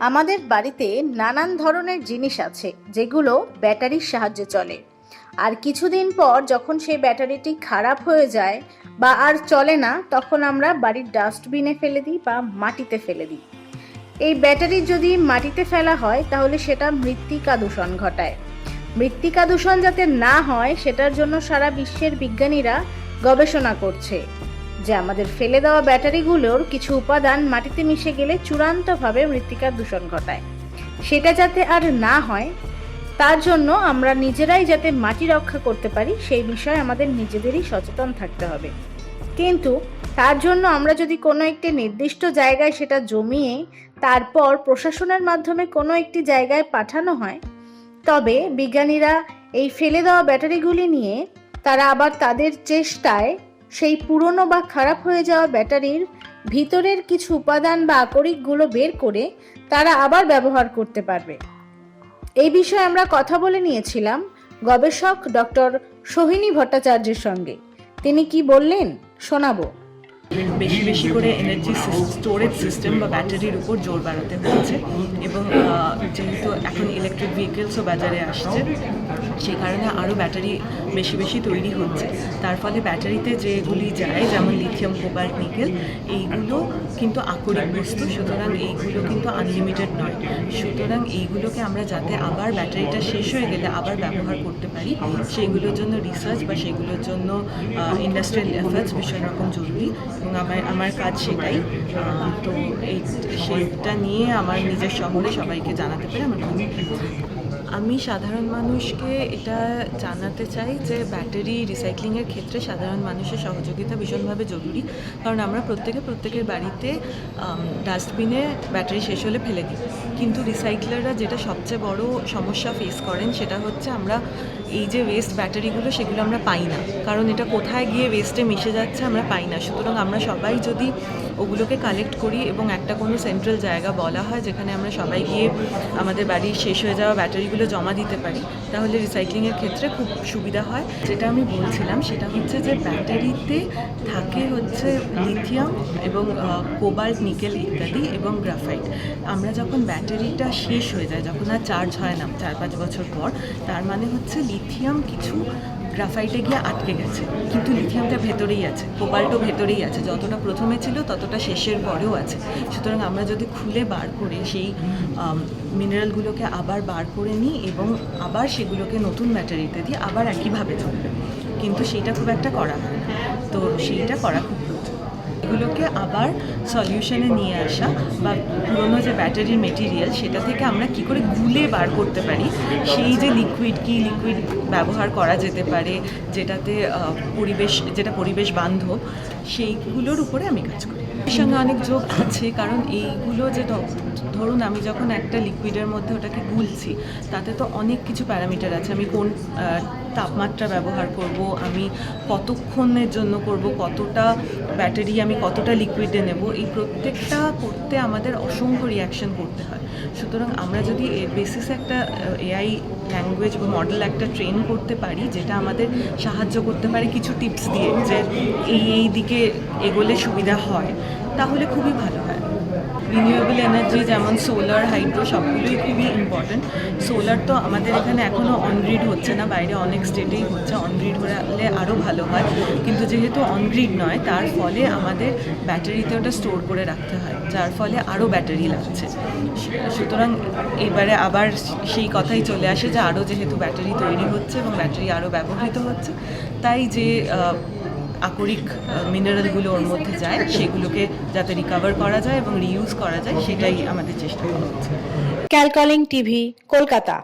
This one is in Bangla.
আমাদের বাড়িতে নানান ধরনের জিনিস আছে, যেগুলো ব্যাটারির সাহায্যে চলে। আর কিছুদিন পর যখন সেই ব্যাটারিটি খারাপ হয়ে যায় বা আর চলে না, তখন আমরা বাড়ির ডাস্টবিনে ফেলে দিই বা মাটিতে ফেলে দিই। এই ব্যাটারি যদি মাটিতে ফেলা হয়, তাহলে সেটা মৃত্তিকা দূষণ ঘটায়। মৃত্তিকা দূষণ যাতে না হয়, সেটার জন্য সারা বিশ্বের বিজ্ঞানীরা গবেষণা করছে। যে আমাদের ফেলে দেওয়া ব্যাটারিগুলোর কিছু উপাদান মাটিতে মিশে গেলে চূড়ান্তভাবে মৃত্তিকার দূষণ ঘটায়। সেটা যাতে আর না হয়, তার জন্য আমরা নিজেরাই যাতে মাটি রক্ষা করতে পারি, সেই বিষয়ে আমাদের নিজেদেরই সচেতন থাকতে হবে। কিন্তু তার জন্য আমরা যদি কোনো একটি নির্দিষ্ট জায়গায় সেটা জমিয়ে তারপর প্রশাসনের মাধ্যমে কোনো একটি জায়গায় পাঠানো হয়, তবে বিজ্ঞানীরা এই ফেলে দেওয়া ব্যাটারিগুলি নিয়ে তারা আবার তাদের চেষ্টায় সেই পুরনো বা খারাপ হয়ে যাওয়া ব্যাটারির ভিতরের কিছু উপাদান বা আকরিকগুলো বের করে তারা আবার ব্যবহার করতে পারবে। এই বিষয়ে আমরা কথা বলে নিয়েছিলাম গবেষক ডক্টর সোহিনী ভট্টাচার্যের সঙ্গে। তিনি কি বললেন? শোনাবো। বেশি বেশি করে এনার্জি স্টোরেজ সিস্টেম বা ব্যাটারির উপর জোর বাড়াতে হচ্ছে এবং যেহেতু এখন ইলেকট্রিক ভেহিকেলসও বাজারে আসছে সেই কারণে আরও ব্যাটারি বেশি বেশি তৈরি হচ্ছে। তার ফলে ব্যাটারিতে যেগুলি যায়, যেমন লিথিয়াম কোবাল্ট নিকেল এইগুলো কিন্তু আকরিক বস্তু, সুতরাং এইগুলো কিন্তু আনলিমিটেড নয়। সুতরাং এইগুলোকে আমরা যাতে আবার ব্যাটারিটা শেষ হয়ে গেলে আবার ব্যবহার করতে পারি সেইগুলোর জন্য রিসার্চ বা সেগুলোর জন্য ইন্ডাস্ট্রিয়াল এফার্টস ভীষণ রকম জরুরি। এবং আমার আমার কাজ সেটাই তো এই নিয়ে আমার নিজের শহরে সবাইকে জানাতে পেরে আমার আমি সাধারণ মানুষকে এটা জানাতে চাই যে ব্যাটারি রিসাইক্লিংয়ের ক্ষেত্রে সাধারণ মানুষের সহযোগিতা ভীষণভাবে জরুরি। কারণ আমরা প্রত্যেকে প্রত্যেকের বাড়িতে ডাস্টবিনে ব্যাটারি শেষ হলে ফেলে দিই। কিন্তু রিসাইক্লাররা যেটা সবচেয়ে বড় সমস্যা ফেস করেন সেটা হচ্ছে আমরা এই যে ওয়েস্ট ব্যাটারিগুলো সেগুলো আমরা পাই না। কারণ এটা কোথায় গিয়ে ওয়েস্টে মিশে যাচ্ছে আমরা পাই না। সুতরাং আমরা সবাই যদি ওগুলোকে কালেক্ট করি এবং একটা কোনো সেন্ট্রাল জায়গা বলা হয় যেখানে আমরা সবাই গিয়ে আমাদের বাড়ির শেষ হয়ে যাওয়া ব্যাটারিগুলো জমা দিতে পারি, তাহলে রিসাইক্লিংয়ের ক্ষেত্রে খুব সুবিধা হয়। যেটা আমি বলছিলাম, সেটা হচ্ছে যে ব্যাটারিতে থাকে হচ্ছে লিথিয়াম এবং কোবাল্ট নিকেল ইত্যাদি এবং গ্রাফাইট আমরা যখন ব্যাটারিটা শেষ হয়ে যায়, যখন আর চার্জ হয় না, চার পাঁচ বছর পর, তার মানে হচ্ছে লিথিয়াম কিছু গ্রাফাইটে গিয়ে আটকে গেছে। কিন্তু লিথিয়ামটা ভেতরেই আছে কোপালটো ভেতরেই আছে। যতটা প্রথমে ছিল, ততটা শেষের পরেও আছে। সুতরাং আমরা যদি খুলে বার করে সেই মিনারেলগুলোকে আবার বার করে নিই এবং আবার সেগুলোকে নতুন ব্যাটারিতে দিয়ে আবার একইভাবে চলবে কিন্তু সেইটা খুব একটা করা হয় তো সেইটা করা খুব এগুলোকে আবার সলিউশনে নিয়ে আসা বা পুরোনো যে ব্যাটারির মেটেরিয়াল সেটা থেকে আমরা কি করে গুলে বার করতে পারি, সেই যে লিকুইড কি লিকুইড ব্যবহার করা যেতে পারে, যেটাতে পরিবেশ, যেটা পরিবেশ বান্ধব সেইগুলোর উপরে আমি কাজ করি। এর সঙ্গে অনেক যোগ আছে, কারণ এইগুলো যে ধরুন আমি যখন একটা লিকুইডের মধ্যে ওটাকে গুলছি, তাতে তো অনেক কিছু প্যারামিটার আছে। আমি কোন তাপমাত্রা ব্যবহার করব, আমি কতক্ষণের জন্য করব, কতটা ব্যাটারি আমি কতটা লিকুইডে নেব, এই প্রত্যেকটা করতে আমাদের অসংখ্য রিয়াকশন করতে হয়। সুতরাং আমরা যদি এর বেসিসে একটা এআই ল্যাঙ্গুয়েজ বা মডেল একটা ট্রেন করতে পারি, যেটা আমাদের সাহায্য করতে পারে কিছু টিপস দিয়ে, যে এই এই দিকে এগোলে সুবিধা হয়, তাহলে খুবই ভালো হয়। রিনিউয়েবল এনার্জি যেমন সোলার হাইড্রো সবগুলোই খুবই ইম্পর্ট্যান্ট সোলার তো আমাদের এখানে এখনও অনগ্রিড হচ্ছে না, বাইরে অনেক স্টেটেই হচ্ছে। অনগ্রিড হলে আরও ভালো হয়। কিন্তু যেহেতু অনগ্রিড নয়, তার ফলে আমাদের ব্যাটারিতে ওটা স্টোর করে রাখতে হয়। যার ফলে আরও ব্যাটারি লাগছে। সুতরাং এবারে আবার সেই কথাই চলে আসে যে আরও যেহেতু ব্যাটারি তৈরি হচ্ছে এবং ব্যাটারি আরও ব্যবহৃত হচ্ছে, তাই যে আকরিক মিনারেলগুলো ওর মধ্যে যায়, সেগুলোকে যাতে রিকভার করা যায় এবং রিউজ করা যায়, সেটাই আমাদের চেষ্টা করা হচ্ছে। ক্যালকলিং টিভি কলকাতা